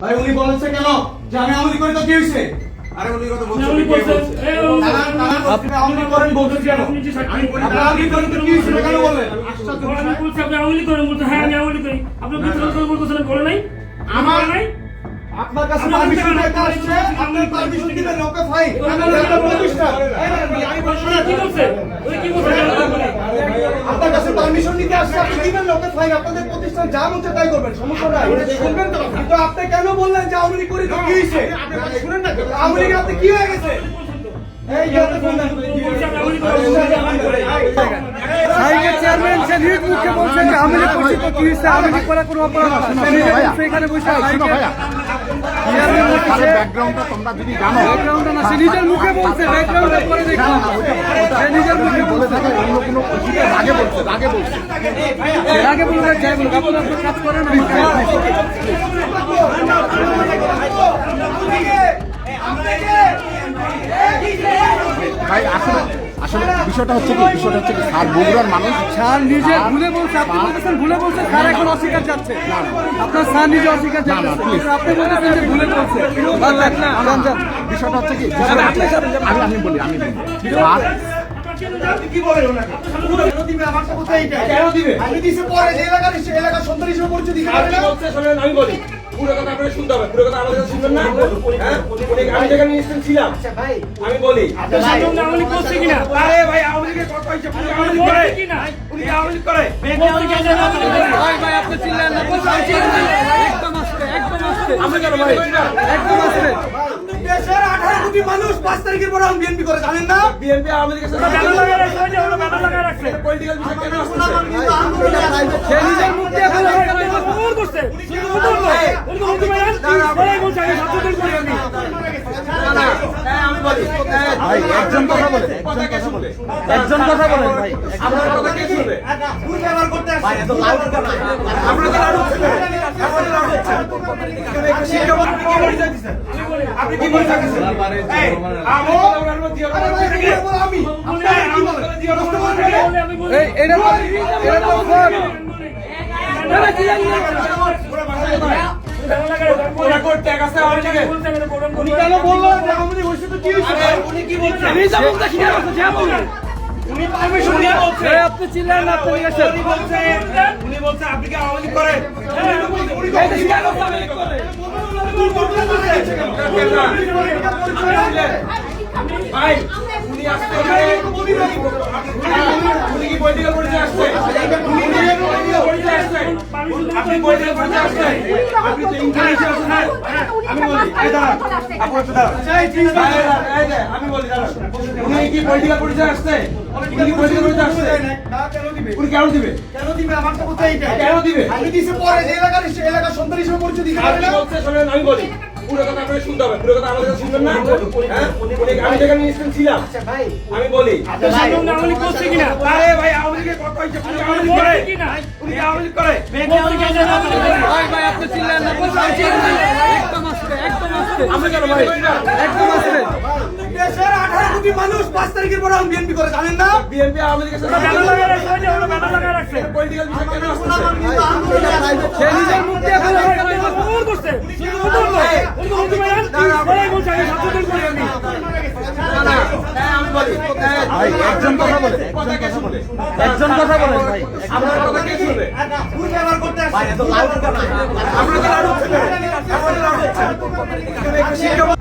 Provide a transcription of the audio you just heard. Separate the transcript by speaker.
Speaker 1: ভাই উনি বলেছে কেন? যে আমি আমলি করে তো কি হইছে
Speaker 2: আরে উনি কথা
Speaker 3: আপনি
Speaker 2: বলছেন
Speaker 3: আমলি
Speaker 2: কে
Speaker 3: করছেন।
Speaker 2: বলছে?
Speaker 3: এই ও-
Speaker 1: নানান- নানান বস্তিতে আমলি করেন বলছেন কেন?
Speaker 3: আপনি
Speaker 1: আমি করি আপনি আমলি করেন তো কি হইছে কেন
Speaker 3: বলছি আপনি আমলি করেন বলতে হ্যাঁ আমি আমলি করি। আপনি বলতেছিলেন নাই?
Speaker 1: আমার-
Speaker 3: নাই?
Speaker 1: আপনার কাছে পারমিশন দিতে আসছে আপনি পারমিশন দিবেন ওকে ফাইন প্রতিষ্ঠান আমি বলছি
Speaker 3: কি বলছে? ওই কি বলছে?
Speaker 1: আপনার কাছে পারমিশন নিতে আসছে আপনি দিবেন লোকে ফাইন আপনাদের প্রতিষ্ঠান যা চায় তাই করবেন সমস্যা নাই। শুনবেন তো? কিন্তু আপনি কেন বললেন যে আমলি করে তো কি হয়েছে? শুনেন না আমলি আপনি কি হয়ে গেছে।
Speaker 3: বলছে
Speaker 4: চেয়ারম্যান সে নিজ মুখে বলছেন যে আমি করছি তো কি হয়েছে? আমি করা কোনো অপরাধ বলছে এখানে বসে
Speaker 5: ব্যাকগ্রাউন্ডটা তোমরা যদি জানো
Speaker 4: ব্যাকগ্রাউন্ডটা না সে নিজের মুখে বলছে ব্যাকগ্রাউন্ডে পরে দেখো সে নিজের মুখে
Speaker 5: বলে থাকে অন্য কোনো অসুবিধা আগে বলছে আগে বলছে।
Speaker 4: এর আগে যাই বলুন আপনারা আপনার কাজ করেন
Speaker 5: ভাই আসলে আসলে বিষয়টা হচ্ছে কি বিষয়টা হচ্ছে কি স্যার বগুড়ার মানুষ
Speaker 4: স্যার নিজে ভুলে বলছে আপনি বলতেছেন ভুলে বলছেন স্যার এখন অস্বীকার যাচ্ছে। আপনার স্যার নিজে অস্বীকার যাচ্ছে। আপনি বলতেছেন যে ভুলে বলছে।
Speaker 5: বিষয়টা হচ্ছে কি আমি আমি বলি আমি বলি।
Speaker 1: আমি দিছি পরে যে এলাকার সে এলাকার সন্তান হিসেবে পরিচয় দিতে না।
Speaker 2: আমি বলি। পুরো কথা আপনারা শুনতে হবে পুরো কথা আমাদের কাছে শুনবেন না? হ্যাঁ? আমি যেখানে নিশ্চিত ছিলাম আমি বলি। আরে ভাই আওয়ামী লীগের কথা হয়েছে আওয়ামী লীগ করে।
Speaker 3: কিনা?
Speaker 2: উনি আওয়ামী লীগ করে।
Speaker 4: ভাই ভাই আপনি চিল্লান না একদম আস্তে একদম আস্তে
Speaker 2: আমরা কেন ভাই?
Speaker 4: একদম আস্তে
Speaker 1: দেশের 18 কোটি মানুষ 5 তারিখের পরে বিএনপি করে জানেন না?
Speaker 2: বিএনপি আওয়ামী লীগের সাথে
Speaker 3: ব্যানার লাগায় রাখছে ওই যে ওরা ব্যানার লাগায় রাখছে।
Speaker 2: পলিটিক্যাল বিষয় কেন আসতেছে
Speaker 4: সে নিজের মুখ দিয়ে
Speaker 2: হ্যাঁ
Speaker 5: ভাই একজন কথা বলে
Speaker 2: কথা
Speaker 4: ভাই
Speaker 2: আপনার কথা কে শুনবে আপনি কি আমি
Speaker 3: বলি
Speaker 4: এটা
Speaker 1: উনি পারমিশন দিয়ে বলছে।
Speaker 4: আপনি চিল্লান না আপনি
Speaker 2: বলছে উনি বলছে আপনি কি আওয়ামী লীগ করেন
Speaker 1: উনি তো কেন আওয়ামী লীগ করে?
Speaker 2: ভাই উনি আসতে উনি কি পলিটিক্যাল পরিচয় আসছে উনি আপনি পলিটিক্যাল পরিচয় আসছে আপনি তো ইন্টারনেটে আছেন হ্যাঁ আমি বলি এই দাঁড়ান আপনি একটু দাঁড়ান
Speaker 1: এই ঠিক আছে।
Speaker 2: এই দাঁড়ান, এই যে, আমি বলি দাঁড়ান উনি কি পলিটিক্যাল পরিচয় আসছে উনি পলিটিক্যাল পরিচয় আসছে
Speaker 1: না, কেন দিবে?
Speaker 2: উনি কেন দিবে
Speaker 1: কেন দিবে? আমার তো কথা এইটাই।
Speaker 2: কেন দিবে?
Speaker 1: আমি দিছি পরে যে এলাকার হিসেবে পরিচয় দিতে না।
Speaker 2: আমি বলি পুরো কথা আপনারা শুনতে হবে পুরো কথা আমাদের কাছে শুনবেন না হ্যাঁ আমি যেখানে ছিলাম আমি বলি
Speaker 3: আপনার সামনে আমলি করছে কিনা
Speaker 2: আরে ভাই
Speaker 1: 5 তারিখের পরে বিএনপি
Speaker 5: কথা বলে।
Speaker 4: একজন কথা বলেন ভাই।
Speaker 2: আপনার কথা কে শুনবে?
Speaker 1: ভুল ব্যবহার করতে আসছে।
Speaker 2: ভাই এত লাউড হচ্ছেন আপনারা লাউড হচ্ছেন এখানে একটা শিক্ষক